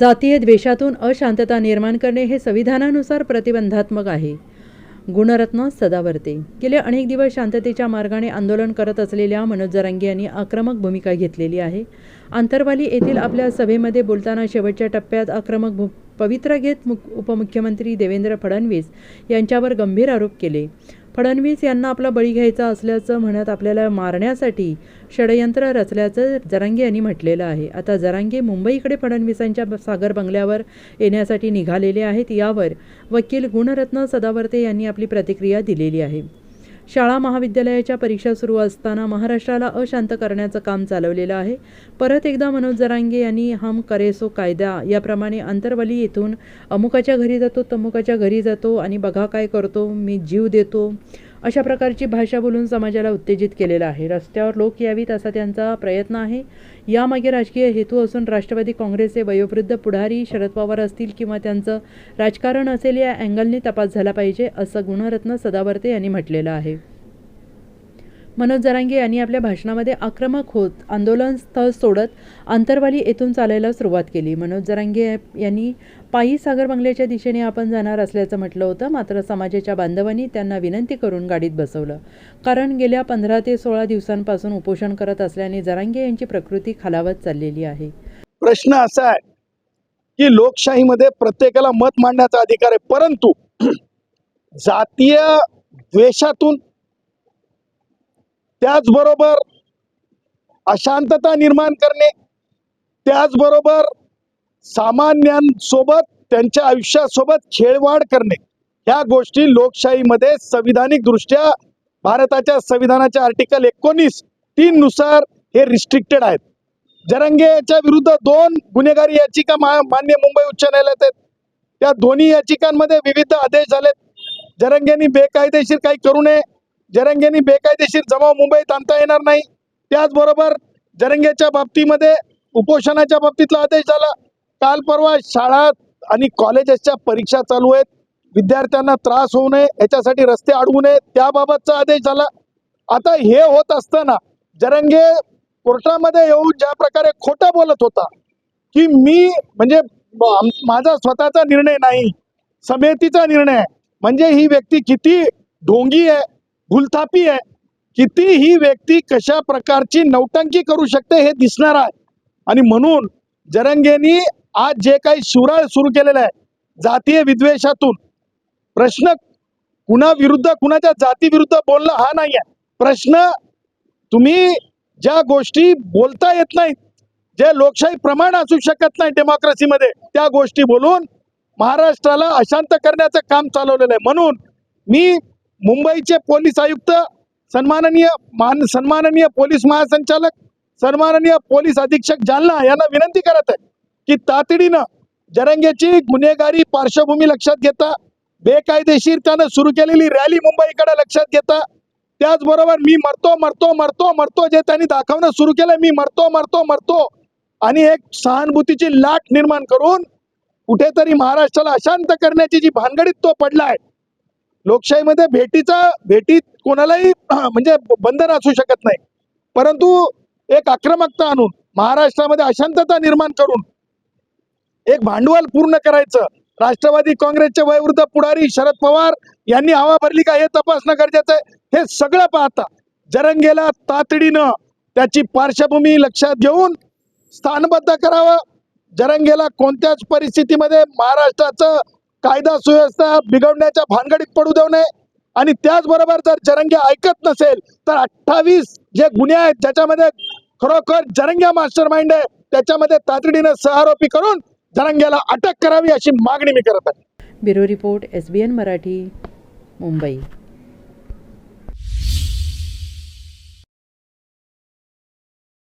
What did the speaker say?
जातीय द्वेषातून अशांतता निर्माण करणे हे संविधानानुसार प्रतिबंधात्मक आहे. गुणरत्न सदावर्ते. गेले अनेक दिवस शांततेच्या मार्गाने आंदोलन करत असलेल्या मनोज जरांगे यांनी आक्रमक भूमिका घेतलेली आहे. आंतरवाली येथील आपल्या सभेमध्ये बोलताना शेवटच्या टप्प्यात आक्रमक भू पवित्रा घेत मुख उपमुख्यमंत्री देवेंद्र फडणवीस यांच्यावर गंभीर आरोप केले. फडणवीस यांना आपला बळी घ्यायचा असल्याचं म्हणत आपल्याला मारण्यासाठी षडयंत्र रचल्याचं जरांगे यांनी म्हटलेलं आहे. आता जरांगे मुंबईकडे फडणवीसांच्या सागर बंगल्यावर येण्यासाठी निघालेले आहेत. यावर वकील गुणरत्न सदावर्ते यांनी आपली प्रतिक्रिया दिलेली आहे. शाळा महाविद्यालयाच्या परीक्षा सुरू असताना महाराष्ट्राला अशांत करण्याचं काम चालवलेलं आहे. परत एकदा मनोज जरांगे यांनी हम करेसो कायदा याप्रमाणे अंतरवली येथून अमुकाच्या घरी जातो तमुकाच्या घरी जातो आणि बघा काय करतो मी जीव देतो. अशा प्रकारची भाषा बोलून समाजाला उत्तेजित केलेलं आहे. रस्त्यावर लोक यावीत असा त्यांचा प्रयत्न आहे. यामागे राजकीय हेतू असून राष्ट्रवादी काँग्रेसचे वयोवृद्ध पुढारी शरद पवार असतील किंवा त्यांचं राजकारण असेल या अँगलने तपास झाला पाहिजे असं गुणरत्न सदावर्ते यांनी म्हटलेलं आहे. मनोज जरांगे यांनी आपल्या भाषणामध्ये आक्रमक होत आंदोलन स्थळ सोडत आंतरवाली येथून चालायला सुरुवात केली. मनोज जरांगे यांनी पायी सागर बंगल्याच्या दिशेने आपण जाणार असल्याचं म्हटलं होतं मात्र समाजाच्या बांधवांनी त्यांना विनंती करून गाडीत बसवलं. कारण गेल्या पंधरा ते सोळा दिवसांपासून उपोषण करत असल्याने जरांगे यांची प्रकृती खालावत चाललेली आहे. प्रश्न असा आहे की लोकशाहीमध्ये प्रत्येकाला मत मांडण्याचा अधिकार आहे परंतु जातीय द्वेषातून त्याचबरोबर अशांतता निर्माण करणे त्याचबरोबर सामान्यांसोबत त्यांच्या आयुष्यासोबत खेळवाड करणे ह्या गोष्टी लोकशाहीमध्ये संविधानिक दृष्ट्या भारताच्या संविधानाच्या आर्टिकल एकोणीस तीन नुसार हे रिस्ट्रिक्टेड आहेत. जरंगेच्या विरुद्ध दोन गुन्हेगारी याचिका मान्य मुंबई उच्च न्यायालयात आहेत. त्या दोन्ही याचिकांमध्ये विविध आदेश झालेत. जरंगेनी बेकायदेशीर काही करू नये. जरंगेनी बेकायदेशीर जमाव मुंबईत आणता येणार नाही. त्याचबरोबर जरंगेच्या बाबतीमध्ये उपोषणाच्या बाबतीतला आदेश झाला. काल परवा शाळा आणि कॉलेजेसच्या परीक्षा चालू आहेत. विद्यार्थ्यांना त्रास होऊ नये याच्यासाठी रस्ते अडवू नये त्याबाबतचा आदेश झाला. आता हे होत असताना जरंगे कोर्टामध्ये येऊन ज्या प्रकारे खोटं बोलत होता की मी म्हणजे माझा स्वतःचा निर्णय नाही समितीचा निर्णय म्हणजे ही व्यक्ती किती ढोंगी आहे भूलथापी आहे. किती ही व्यक्ती कशा प्रकारची नौटंकी करू शकते हे दिसणार आहे. आणि म्हणून जरंगेनी आज जे काही शिवराळ सुरू केलेलं आहे जातीय विद्वेषातून प्रश्न कुणाविरुद्ध कुणाच्या जातीविरुद्ध बोलणं हा नाही आहे. प्रश्न तुम्ही ज्या गोष्टी बोलता येत नाहीत जे लोकशाही प्रमाण असू शकत नाही डेमोक्रेसीमध्ये त्या गोष्टी बोलून महाराष्ट्राला अशांत करण्याचं काम चालवलेलं आहे. म्हणून मी मुंबईचे पोलीस आयुक्त सन्माननीय मान सन्माननीय पोलीस महासंचालक सन्माननीय पोलीस अधीक्षक जालना यांना विनंती करत आहे की तातडीनं जरंगेची गुन्हेगारी पार्श्वभूमी लक्षात घेता बेकायदेशीर त्यानं सुरू केलेली रॅली मुंबईकडे लक्षात घेता. त्याचबरोबर मी मरतो मरतो मरतो मरतो जे त्यांनी दाखवणं सुरू केलं मी मरतो मरतो मरतो आणि एक सहानुभूतीची लाट निर्माण करून कुठेतरी महाराष्ट्राला अशांत करण्याची जी भानगडीत तो पडलाय लोकशाहीमध्ये भेटीचा भेटीत कोणालाही म्हणजे बंधन असू शकत नाही. परंतु एक आक्रमकता आणून महाराष्ट्रामध्ये अशांतता निर्माण करून एक भांडवल पूर्ण करायचं. राष्ट्रवादी काँग्रेसचे वयोवृद्ध पुढारी शरद पवार यांनी हवा भरली का हे तपासणं गरजेचं आहे. हे सगळं पाहता जरंगेला तातडीनं त्याची पार्श्वभूमी लक्षात घेऊन स्थानबद्ध करावं. जरंगेला कोणत्याच परिस्थितीमध्ये महाराष्ट्राचं कायदा सुव्यवस्था बिघडण्याच्या भानगडीत पडू देऊ नये. आणि त्याचबरोबर जर जरंगे ऐकत नसेल तर अठ्ठावीस जे गुन्हे आहेत ज्याच्यामध्ये खरोखर जरंग्या मास्टर माइंड आहे त्याच्यामध्ये तातडीनं सहारोपी करून जरंग्याला अटक करावी अशी मागणी मी करत आहे. Bureau report S Marathi Mumbai.